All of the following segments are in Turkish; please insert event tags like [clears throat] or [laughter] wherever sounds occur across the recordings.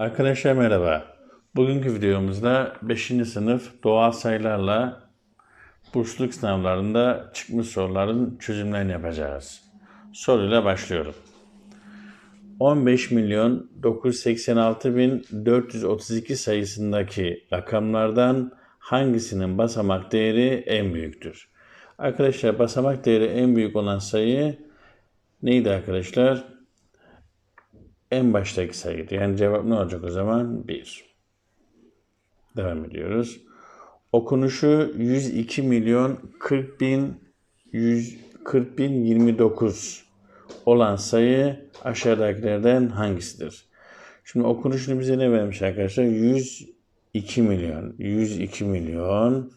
Arkadaşlar merhaba. Bugünkü videomuzda 5. sınıf doğal sayılarla bursluluk sınavlarında çıkmış soruların çözümlerini yapacağız. Soruyla başlıyorum. 15 milyon 986 bin 432 sayısındaki rakamlardan hangisinin basamak değeri en büyüktür? Arkadaşlar basamak değeri en büyük olan sayı neydi arkadaşlar? En baştaki sayıydı. Yani cevap ne olacak o zaman? 1. Devam ediyoruz. Okunuşu 102 milyon 40 bin 140 bin 29 olan sayı aşağıdakilerden hangisidir? Şimdi okunuşunu bize ne vermiş arkadaşlar? 102 milyon. 102 milyon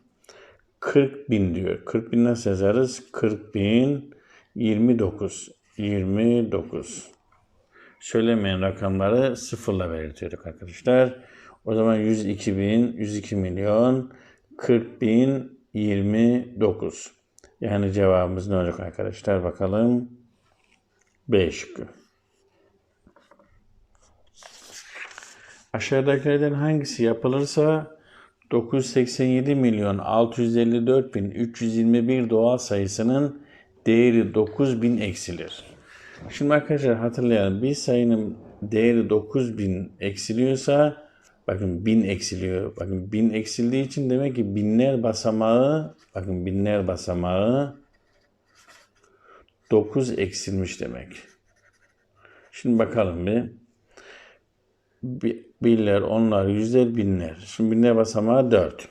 40 bin diyor. 40 bin nasıl yazarız? 40 bin 29. 29 söylemeyen rakamları sıfırla belirtiyorduk arkadaşlar. O zaman 102 bin, 102 milyon, 40 bin, 29. Yani cevabımız ne olacak arkadaşlar? Bakalım. B şıkkı. Aşağıdakilerden hangisi yapılırsa 987 milyon 654 bin 321 doğal sayısının değeri 9000 eksilir. Şimdi arkadaşlar hatırlayalım. Bir sayının değeri 9000 eksiliyorsa bakın 1000 eksiliyor. Bakın 1000 eksildiği için demek ki binler basamağı bakın binler basamağı 9 eksilmiş demek. Şimdi bakalım bir. Birler, onlar, yüzler, binler. Şimdi binler basamağı 4.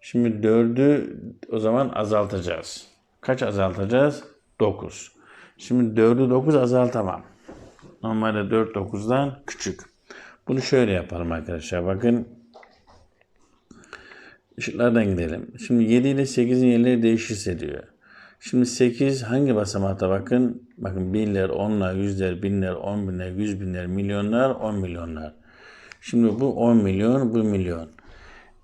Şimdi 4'ü o zaman azaltacağız. Kaç azaltacağız? 9. Şimdi 4'ü 9 azaltamam. Normalde 4 9'dan küçük. Bunu şöyle yapalım arkadaşlar. Bakın ışıklardan gidelim. Şimdi 7 ile 8'in yerleri değişirse diyor. Şimdi 8 hangi basamakta bakın? Bakın binler, onlar, yüzler, binler, on binler, yüz binler, milyonlar, on milyonlar. Şimdi bu 10 milyon, bu milyon.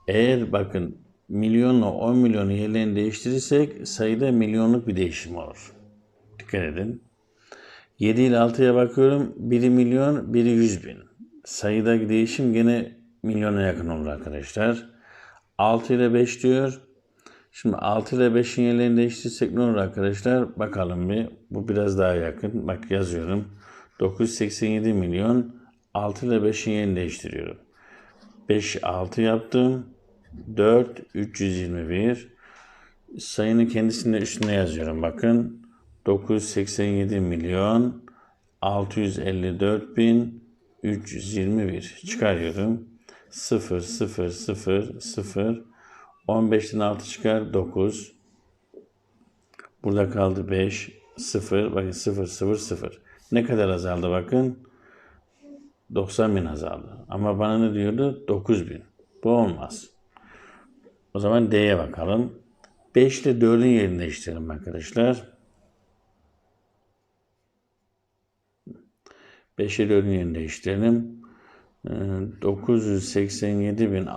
Eğer bakın milyonla 10 milyonu yerlerini değiştirirsek sayıda milyonluk bir değişim olur. Dikkat edin. 7 ile 6'ya bakıyorum. Biri milyon, biri 100 bin. Sayıdaki değişim gene milyona yakın olur arkadaşlar. 6 ile 5 diyor. Şimdi 6 ile 5'in yerlerini değiştirirsek ne olur arkadaşlar? Bakalım bir. Bu biraz daha yakın. Bak yazıyorum. 987 milyon 6 ile 5'in yerini değiştiriyorum. 5, 6 yaptım. 4, 321. Sayının kendisinde üstüne yazıyorum. Bakın 987 milyon 654 bin 321 çıkarıyorum. 0 0 0 0 15'ten 6 çıkar 9 burada kaldı 5 0 bakın 0 0 0 ne kadar azaldı bakın? 90 bin azaldı. Ama bana ne diyordu? 9 bin. Bu olmaz. O zaman D'ye bakalım. 5 ile 4'ün yerini değiştirelim arkadaşlar 5 ile 4'ün yerini değiştirelim. 987 bin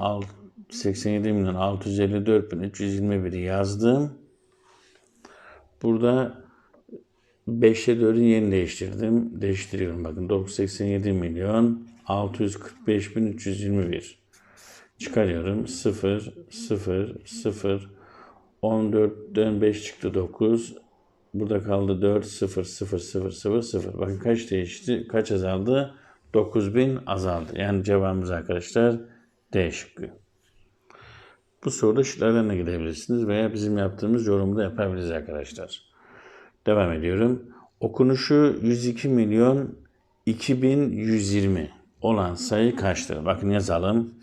87 milyon 654 bin 321'i yazdım. Burada 5 ile 4'ün yerini değiştirdim. Değiştiriyorum bakın. 987 milyon 645 bin 321. Çıkarıyorum. 0, 0, 0. 14'ten 5 çıktı 9. Burada kaldı 4, 0, 0, 0, 0, 0. Bakın kaç değişti? Kaç azaldı? 9000 azaldı. Yani cevabımız arkadaşlar D şıkkı. Bu soruda şıklardan da gidebilirsiniz veya bizim yaptığımız yorumu da yapabiliriz arkadaşlar. Devam ediyorum. Okunuşu 102 milyon 2120 olan sayı kaçtır? Bakın yazalım.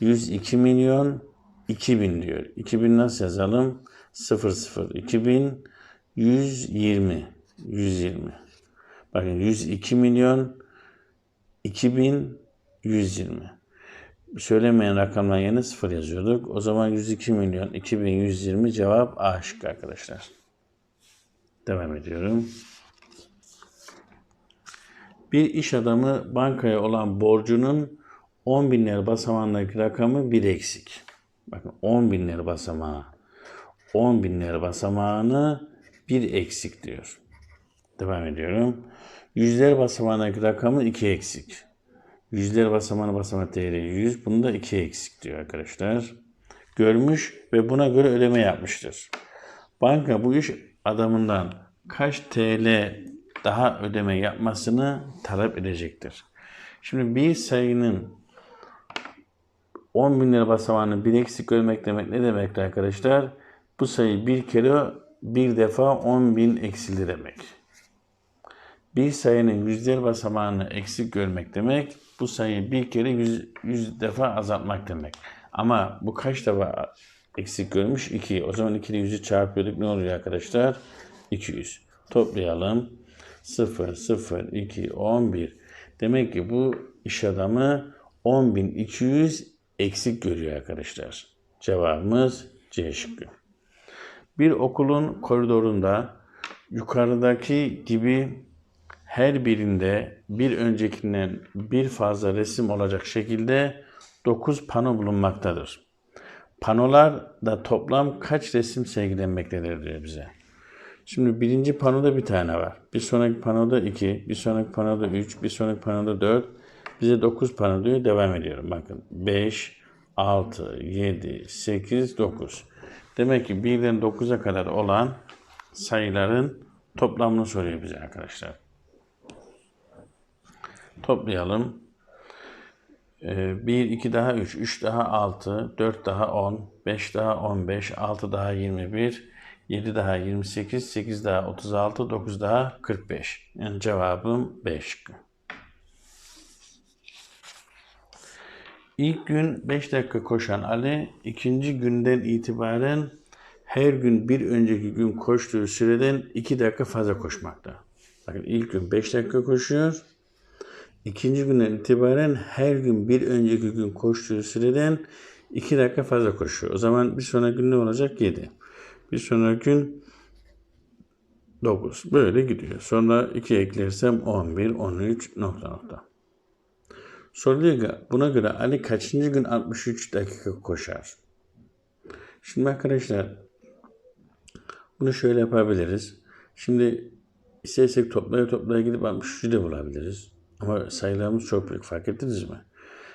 102 milyon 2000 diyor. 2000 nasıl yazalım? 00 2000 120 120 bakın 102 milyon 2120 söylemeyen rakamlar yerine sıfır yazıyorduk. O zaman 102 milyon 2120 cevap A şıkkı arkadaşlar. Devam ediyorum. Bir iş adamı bankaya olan borcunun 10 binler basamağındaki rakamı bir eksik. Bakın 10 binler basamağı. 10 binler basamağını bir eksik diyor. Devam ediyorum. Yüzler basamağındaki rakamı iki eksik. Yüzler basamağının basamak değeri 100. Bunda 2 eksik diyor arkadaşlar. Görmüş ve buna göre ödeme yapmıştır. Banka bu iş adamından kaç TL daha ödeme yapmasını talep edecektir. Şimdi bir sayının 10 bin lira basamağını bir eksik görmek demek ne demek arkadaşlar? Bu sayı bir kere bir defa 10 bin eksildi demek. Bir sayının yüzler basamağını eksik görmek demek, bu sayıyı bir kere 100, 100 defa azaltmak demek. Ama bu kaç defa eksik görmüş? 2. O zaman 2 ile 100'ü çarpıyorduk. Ne oluyor arkadaşlar? 200. Toplayalım. 0, 0, 2, 11. Demek ki bu iş adamı 10.200 eksik görüyor arkadaşlar. Cevabımız C şıkkı. Bir okulun koridorunda yukarıdaki gibi her birinde bir öncekinden bir fazla resim olacak şekilde 9 pano bulunmaktadır. Panolar da toplam kaç resim sergilenmektedir diyor bize. Şimdi birinci panoda bir tane var. Bir sonraki panoda 2, bir sonraki panoda 3, bir sonraki panoda 4. Bize 9 pano diyor. Devam ediyorum. Bakın 5, 6, 7, 8, 9. Demek ki 1'den 9'a kadar olan sayıların toplamını soruyor bize arkadaşlar. Toplayalım. 1, 2 daha 3, 3 daha 6, 4 daha 10, 5 daha 15, 6 daha 21, 7 daha 28, 8 daha 36, 9 daha 45. Yani cevabım 5. İlk gün 5 dakika koşan Ali, ikinci günden itibaren her gün bir önceki gün koştuğu süreden 2 dakika fazla koşmakta. Bakın ilk gün 5 dakika koşuyor. İkinci günden itibaren her gün bir önceki gün koştuğu süreden 2 dakika fazla koşuyor. O zaman bir sonraki gün ne olacak? 7. Bir sonraki gün 9. Böyle gidiyor. Sonra 2 eklersem 11, 13 nokta nokta. Soruluyor ki buna göre Ali kaçıncı gün 63 dakika koşar? Şimdi arkadaşlar bunu şöyle yapabiliriz. Şimdi istersek toplaya toplaya gidip 63'ü de bulabiliriz. Ama sayılarımız çok büyük fark ettiniz mi?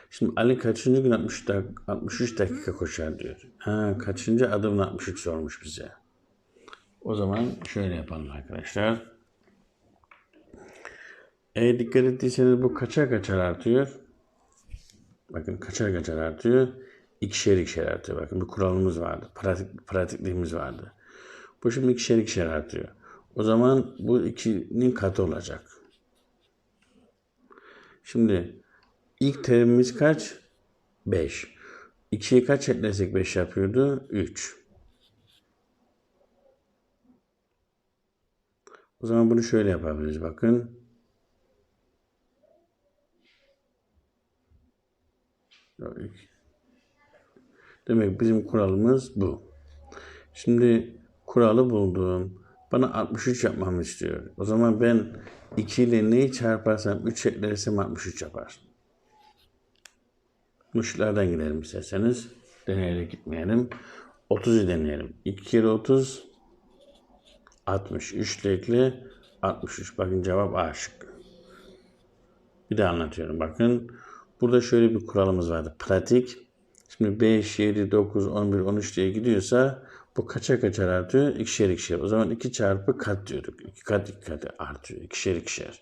Şimdi Ali kaçıncı gün 60 dak 63 dakika koşar diyor. Ha, kaçıncı adımın 63 sormuş bize. O zaman şöyle yapalım arkadaşlar. Eğer dikkat ettiyseniz bu kaçar kaçar artıyor. Bakın kaçar kaçar artıyor. İkişer ikişer artıyor. Bakın bir kuralımız vardı. Pratik, pratikliğimiz vardı. Bu şimdi ikişer ikişer artıyor. O zaman bu ikinin katı olacak. Şimdi ilk terimimiz kaç? 5. 2'ye kaç eklersek 5 yapıyordu? 3. O zaman bunu şöyle yapabiliriz bakın. Demek bizim kuralımız bu. Şimdi kuralı buldum. Bana 63 yapmamı istiyor. O zaman ben 2 ile neyi çarparsam 3 eklersem 63 yapar. Muşlardan gidelim isterseniz. Deneyerek gitmeyelim. 30'u deneyelim. 2 kere 30 60. 3 ile ekle 63. Bakın cevap A şıkkı. Bir daha anlatıyorum. Bakın burada şöyle bir kuralımız vardı. Pratik. Şimdi 5, 7, 9, 11, 13 diye gidiyorsa bu kaça kaçar artıyor? İkişer ikişer. O zaman 2 çarpı kat diyorduk. 2 kat 2 kat artıyor. İkişer ikişer.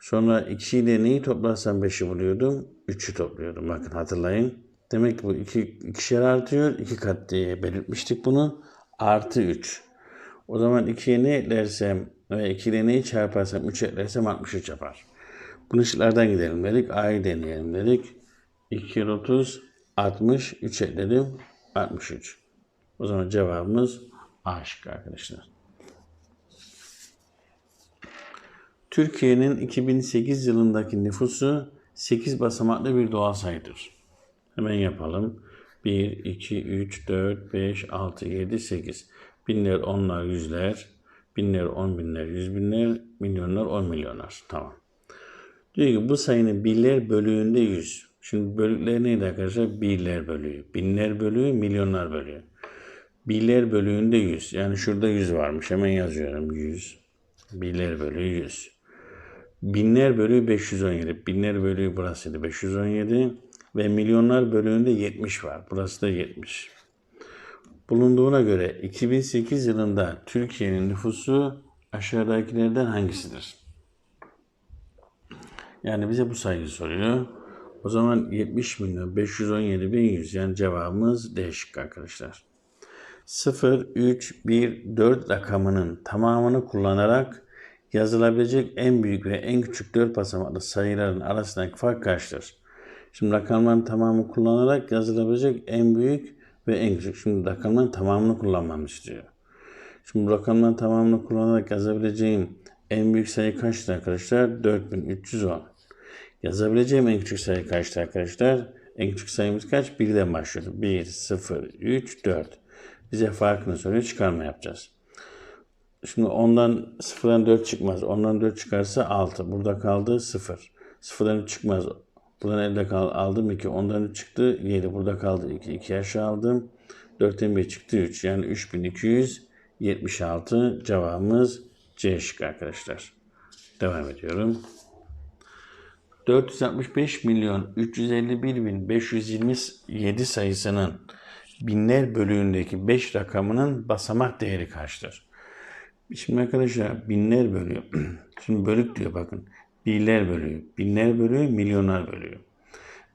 Sonra 2 ile neyi toplarsam 5'i buluyordum? 3'ü topluyordum. Bakın hatırlayın. Demek ki bu 2 iki, ikişer artıyor. 2 kat diye belirtmiştik bunu. Artı 3. O zaman 2'ye ne eklersem ve 2 ile neyi çarparsam 3 eklersem 63 yapar. Bunu şıklardan gidelim dedik. A'yı deneyelim dedik. 2 kere 30 60. 3 ekledim. 63. O zaman cevabımız A şıkkı arkadaşlar. Türkiye'nin 2008 yılındaki nüfusu 8 basamaklı bir doğal sayıdır. Hemen yapalım. 1, 2, 3, 4, 5, 6, 7, 8. Binler, onlar, yüzler. Binler, on binler, yüz binler. Milyonlar, on milyonlar. Tamam. Diyor ki bu sayının birler bölüğünde 100. Şimdi bölükler neydi arkadaşlar? Birler bölüğü. Binler bölüğü, milyonlar bölüğü. Birler bölüğünde 100. Yani şurada 100 varmış. Hemen yazıyorum 100. Birler bölüğü 100. Binler bölüğü 517. Binler bölüğü burasıydı 517. Ve milyonlar bölüğünde 70 var. Burası da 70. Bulunduğuna göre 2008 yılında Türkiye'nin nüfusu aşağıdakilerden hangisidir? Yani bize bu sayıyı soruyor. O zaman 70 milyon 517 bin 100 yani cevabımız D şıkkı arkadaşlar. 0, 3, 1, 4 rakamının tamamını kullanarak yazılabilecek en büyük ve en küçük 4 basamaklı sayıların arasındaki fark kaçtır? Şimdi rakamların tamamını kullanarak yazılabilecek en büyük ve en küçük. Şimdi rakamların tamamını kullanmamı istiyor. Şimdi rakamların tamamını kullanarak yazabileceğim en büyük sayı kaçtı arkadaşlar? 4310. Yazabileceğim en küçük sayı kaçtı arkadaşlar? En küçük sayımız kaç? 1'den başlıyor. 1, 0, 3, 4. Bize farkını soruyor. Çıkarma yapacağız. Şimdi ondan 0'dan 4 çıkmaz. Ondan 4 çıkarsa 6. Burada kaldı 0. 0'dan 3 çıkmaz. Buradan elde kal, aldım 2. Ondan 3 çıktı 7. Burada kaldı 2. 2 aşağı aldım. 4'ten 1 çıktı 3. Yani 3276 cevabımız C şıkkı arkadaşlar. Devam ediyorum. 465 milyon 351 bin 527 sayısının binler bölüğündeki 5 rakamının basamak değeri kaçtır? Şimdi arkadaşlar binler bölüğü. [clears throat] Şimdi bölük diyor bakın. Birler bölüğü, binler bölüğü, milyonlar bölüğü.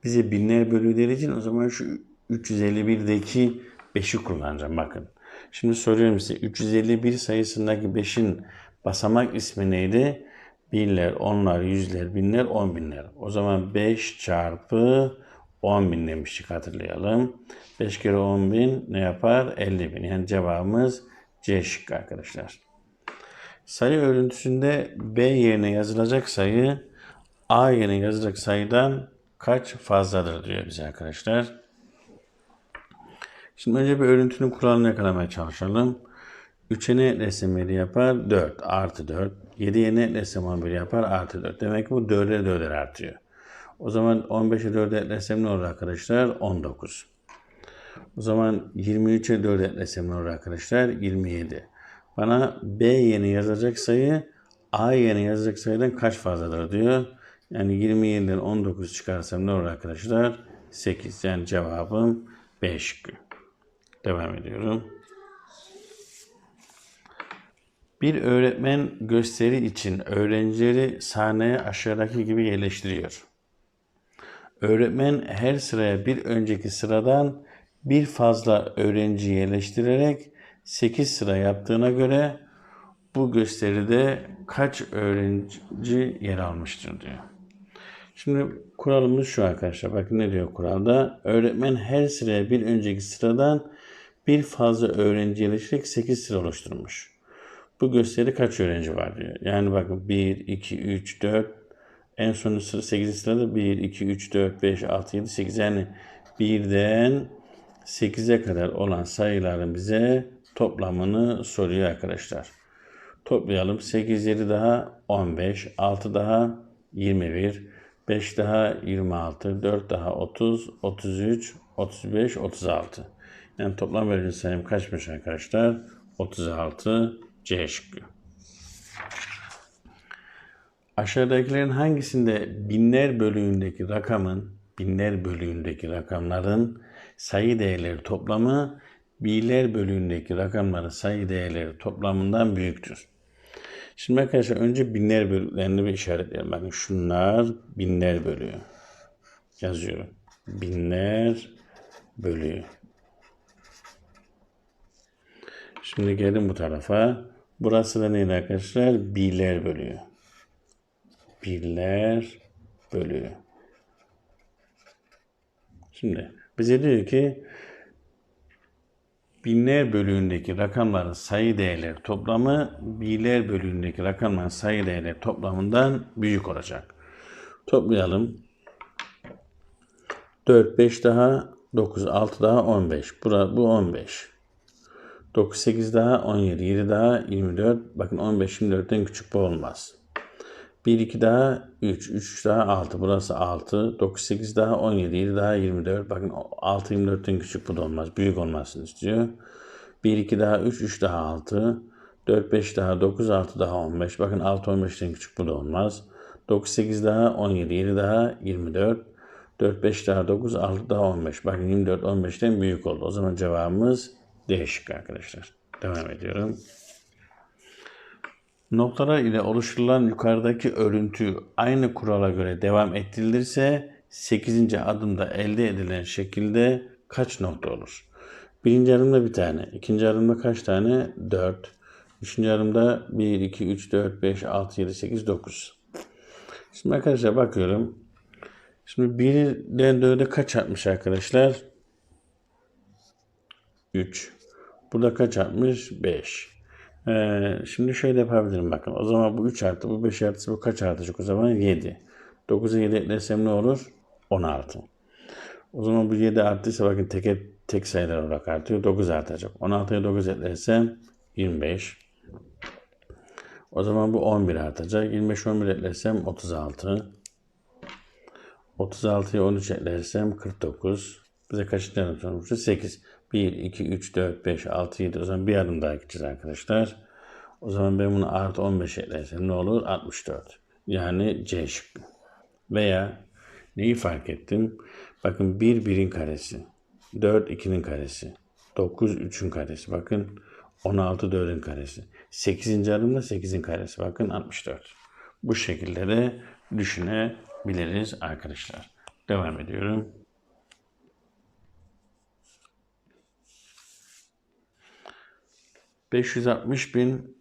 Bize binler bölüğü için o zaman şu 351'deki 5'i kullanacağım bakın. Şimdi soruyorum size 351 sayısındaki 5'in basamak ismi neydi? Birler, onlar, yüzler, binler, on binler. O zaman 5 çarpı 10 bin demiştik hatırlayalım. 5 kere 10 bin ne yapar? 50 bin. Yani cevabımız C şıkkı arkadaşlar. Sayı örüntüsünde B yerine yazılacak sayı A yerine yazılacak sayıdan kaç fazladır diyor bize arkadaşlar. Şimdi önce bir örüntünün kuralını yakalamaya çalışalım. 3'e ne eklesem 7 yapar? 4 artı 4. 7'ye ne eklesem 11 yapar? Artı 4. Demek ki bu 4'e 4'er artıyor. O zaman 15'e 4'e eklesem ne olur arkadaşlar? 19. O zaman 23'e 4 eklesem ne olur arkadaşlar? 27. Bana B yerine yazacak sayı A yerine yazacak sayıdan kaç fazladır diyor. Yani 27'den 19 çıkarsam ne olur arkadaşlar? 8. Yani cevabım B. Devam ediyorum. Bir öğretmen gösteri için öğrencileri sahneye aşağıdaki gibi yerleştiriyor. Öğretmen her sıraya bir önceki sıradan bir fazla öğrenci yerleştirerek 8 sıra yaptığına göre bu gösteride kaç öğrenci yer almıştır diyor. Şimdi kuralımız şu arkadaşlar. Bakın ne diyor kuralda? Öğretmen her sıraya bir önceki sıradan bir fazla öğrenci yerleştirerek 8 sıra oluşturmuş. Bu gösteri kaç öğrenci var diyor. Yani bakın 1, 2, 3, 4 en son sıra 8. sırada 1, 2, 3, 4, 5, 6, 7, 8 yani birden 8'e kadar olan sayıların bize toplamını soruyor arkadaşlar. Toplayalım. 8 7 daha 15, 6 daha 21, 5 daha 26, 4 daha 30, 33, 35, 36. Yani toplam öğrenci sayım kaçmış arkadaşlar? 36 C şıkkı. Aşağıdakilerin hangisinde binler bölüğündeki rakamın, binler bölüğündeki rakamların sayı değerleri toplamı birler bölüğündeki rakamların sayı değerleri toplamından büyüktür. Şimdi arkadaşlar önce binler bölüklerini bir işaretleyelim. Bakın şunlar binler bölüğü. Yazıyorum. Binler bölüğü. Şimdi gelin bu tarafa. Burası da neydi arkadaşlar? Birler bölüğü. Birler bölüğü. Şimdi bize diyor ki binler bölüğündeki rakamların sayı değerleri toplamı birler bölüğündeki rakamların sayı değerleri toplamından büyük olacak. Toplayalım. 4, 5 daha 9, 6 daha 15. Bura, bu 15. 9, 8 daha 17, 7 daha 24. Bakın 15 24'ten küçük bu olmaz. 1, 2 daha 3, 3 daha 6. Burası 6. 9, 8 daha 17, 7 daha 24. Bakın 6, 24'ten küçük bu da olmaz. Büyük olmasını istiyor. 1, 2 daha 3, 3 daha 6. 4, 5 daha 9, 6 daha 15. Bakın 6, 15'ten küçük bu da olmaz. 9 8 daha 17. 7 daha 24. 4 5 daha 9. 6 daha 15. Bakın 24 15'ten büyük oldu. O zaman cevabımız D şıkkı arkadaşlar. Devam ediyorum. Noktalar ile oluşturulan yukarıdaki örüntü aynı kurala göre devam ettirilirse 8. adımda elde edilen şekilde kaç nokta olur? Birinci adımda bir tane. ikinci adımda kaç tane? 4. Üçüncü adımda 1, 2, 3, 4, 5, 6, 7, 8, 9. Şimdi arkadaşlar bakıyorum. Şimdi 1'den 4'e kaç atmış arkadaşlar? 3. Burada kaç atmış? 5. Ee, şimdi şöyle yapabilirim bakın. O zaman bu 3 artı bu 5 artı bu kaç artacak o zaman? 7. 9'a 7 eklersem ne olur? 16. O zaman bu 7 arttıysa bakın tek, tek sayılar olarak artıyor. 9 artacak. 16'ya 9 eklersem 25. O zaman bu 11 artacak. 25 11 eklersem 36. 36'ya 13 eklersem 49. Bize kaç tane sormuştu? 8. 1, 2, 3, 4, 5, 6, 7. O zaman bir adım daha gideceğiz arkadaşlar. O zaman ben bunu artı 15 eklersem ne olur? 64. Yani C şıkkı. Veya neyi fark ettim? Bakın 1 1'in karesi. 4 2'nin karesi. 9 3'ün karesi. Bakın 16 4'ün karesi. 8. adımda 8'in karesi. Bakın 64. Bu şekilde de düşünebiliriz arkadaşlar. Devam ediyorum. ...560 bin...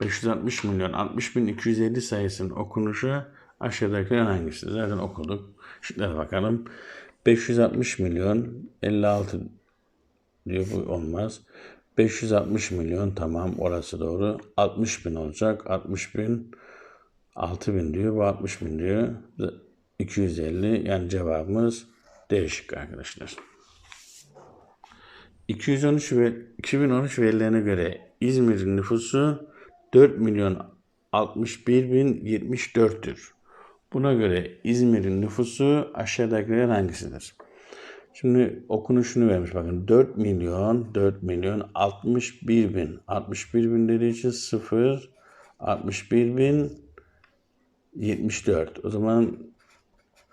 ...560 milyon... ...60 bin 250 sayısının okunuşu... ...aşağıdakilerin hangisi? Zaten okuduk. Şıklara bakalım. 560 milyon... ...56 diyor bu olmaz. 560 milyon tamam orası doğru. 60 bin olacak. 60 bin 6 bin diyor. Bu 60 bin diyor. 250 yani cevabımız değişik arkadaşlar. 213 ve 2013 verilerine göre İzmir'in nüfusu 4 milyon 61 bin 74'tür. Buna göre İzmir'in nüfusu aşağıdakiler hangisidir? Şimdi okunuşunu vermiş bakın. 4 milyon 4 milyon 61 bin. 61 bin dediği için 0 61 bin 74 o zaman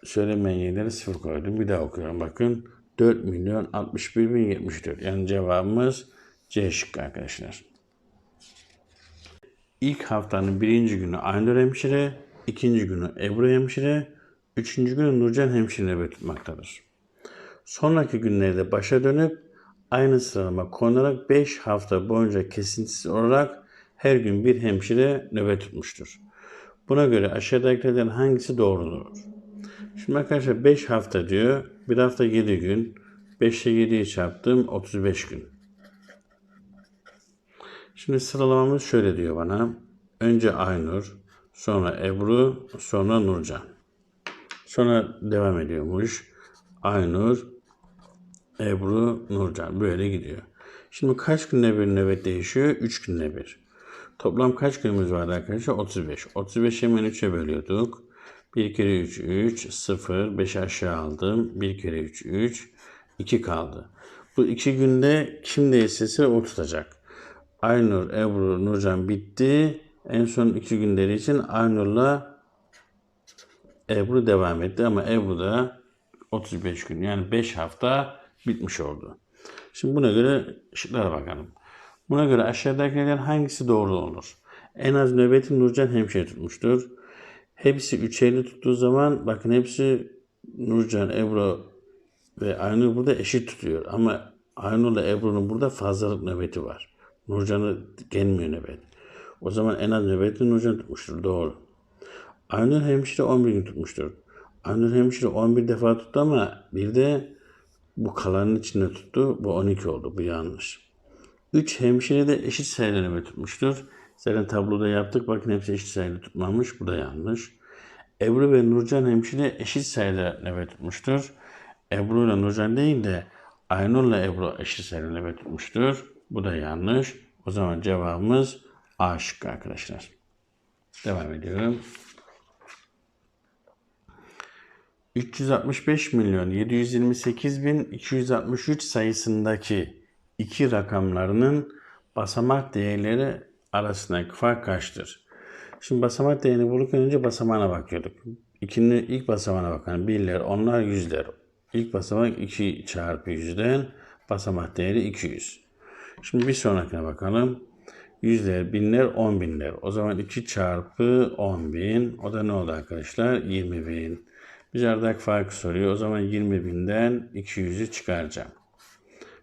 söylemeyen yerlere 0 koydum. Bir daha okuyorum bakın 4 milyon 61 bin 74 yani cevabımız C şıkkı arkadaşlar. İlk haftanın birinci günü Aynur hemşire, ikinci günü Ebru hemşire, üçüncü günü Nurcan hemşire nöbet tutmaktadır. Sonraki günlerde başa dönüp aynı sıralama konarak 5 hafta boyunca kesintisiz olarak her gün bir hemşire nöbet tutmuştur. Buna göre aşağıdakilerden hangisi doğrudur? Şimdi arkadaşlar 5 hafta diyor. Bir hafta 7 gün. 5 ile 7'yi çarptım 35 gün. Şimdi sıralamamız şöyle diyor bana. Önce Aynur, sonra Ebru, sonra Nurcan. Sonra devam ediyormuş. Aynur, Ebru, Nurcan böyle gidiyor. Şimdi kaç günde bir nöbet değişiyor? 3 günde bir. Toplam kaç günümüz var arkadaşlar? 35. 35 hemen 3'e bölüyorduk. 1 kere 3, 3, 0, 5 aşağı aldım. 1 kere 3, 3, 2 kaldı. Bu 2 günde kim değilse o tutacak. Aynur, Ebru, Nurcan bitti. En son 2 günleri için Aynur'la Ebru devam etti ama Ebru da 35 gün yani 5 hafta bitmiş oldu. Şimdi buna göre şıklara bakalım. Buna göre aşağıdakilerden hangisi doğru olur? En az nöbeti Nurcan hemşire tutmuştur. Hepsi 3'e tuttuğu zaman bakın hepsi Nurcan, Ebru ve Aynur burada eşit tutuyor. Ama Aynur'la Ebru'nun burada fazlalık nöbeti var. Nurcan'ı gelmiyor nöbet. O zaman en az nöbeti Nurcan tutmuştur. Doğru. Aynur hemşire 11 gün tutmuştur. Aynur hemşire 11 defa tuttu ama bir de bu kalanın içinde tuttu. Bu 12 oldu. Bu yanlış. 3 hemşire de eşit sayıda nöbet tutmuştur. Zaten tabloda yaptık. Bakın hepsi eşit sayıda tutmamış. Bu da yanlış. Ebru ve Nurcan hemşire eşit sayıda nöbet tutmuştur. Ebru ile Nurcan değil de Aynur'la Ebru eşit sayıda nöbet tutmuştur. Bu da yanlış. O zaman cevabımız A şıkkı arkadaşlar. Devam ediyorum. 365 milyon 728 bin 263 sayısındaki iki rakamlarının basamak değerleri arasındaki fark kaçtır? Şimdi basamak değerini bulurken önce basamağına bakıyorduk. İkinin ilk basamağına bakalım. Birler, onlar, yüzler. İlk basamak 2 çarpı yüzden basamak değeri 200. Şimdi bir sonrakine bakalım. Yüzler, binler, on binler. O zaman 2 çarpı 10 bin. O da ne oldu arkadaşlar? 20 bin. Biz aradaki farkı soruyor. O zaman 20 binden 200'ü çıkaracağım.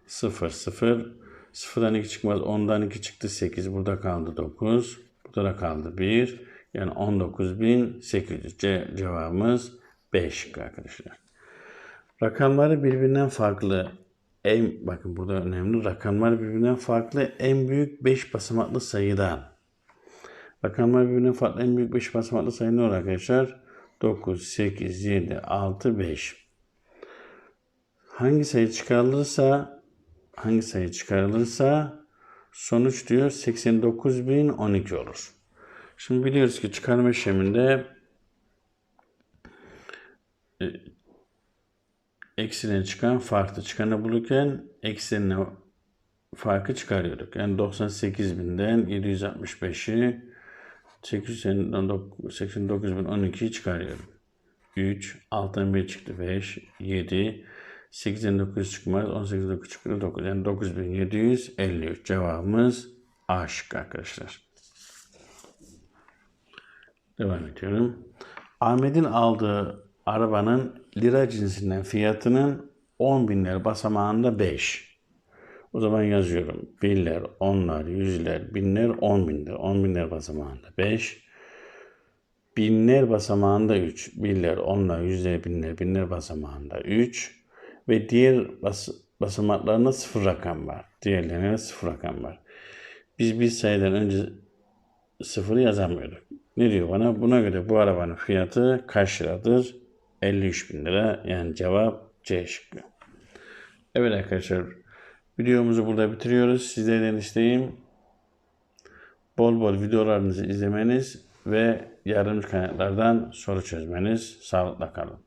0, 0. 0'dan 2 çıkmaz. 10'dan 2 çıktı 8. Burada kaldı 9. Burada da kaldı 1. Yani 19.800. Ce cevabımız 5 şıkkı arkadaşlar. Rakamları birbirinden farklı. En, bakın burada önemli. Rakamlar birbirinden farklı. En büyük 5 basamaklı sayıdan. Rakamlar birbirinden farklı. En büyük 5 basamaklı sayı ne olur arkadaşlar? 9, 8, 7, 6, 5. Hangi sayı çıkarılırsa hangi sayı çıkarılırsa sonuç diyor 89.012 olur. Şimdi biliyoruz ki çıkarma işleminde e, çıkan farklı çıkanı bulurken eksenine farkı çıkarıyorduk. Yani 98.000'den 765'i 89.012'yi çıkarıyorum. 3, alttan 1 çıktı 5, 7, 8'den 9 çıkmaz, 18'den 9 çıktı 9. Yani 9753 cevabımız A şıkkı arkadaşlar. Devam ediyorum. Ahmet'in aldığı arabanın lira cinsinden fiyatının 10 binler basamağında 5. O zaman yazıyorum. Binler, onlar, yüzler, binler, on binler. On binler basamağında 5. Binler basamağında 3. Binler, onlar, yüzler, binler, binler basamağında 3. Ve diğer bas basamaklarında sıfır rakam var. Diğerlerine sıfır rakam var. Biz bir sayıdan önce sıfırı yazamıyorduk. Ne diyor bana? Buna göre bu arabanın fiyatı kaç liradır? 53 bin lira. Yani cevap C şıkkı. Evet arkadaşlar videomuzu burada bitiriyoruz. Sizlerden isteğim bol bol videolarınızı izlemeniz ve yardımcı kaynaklardan soru çözmeniz. Sağlıkla kalın.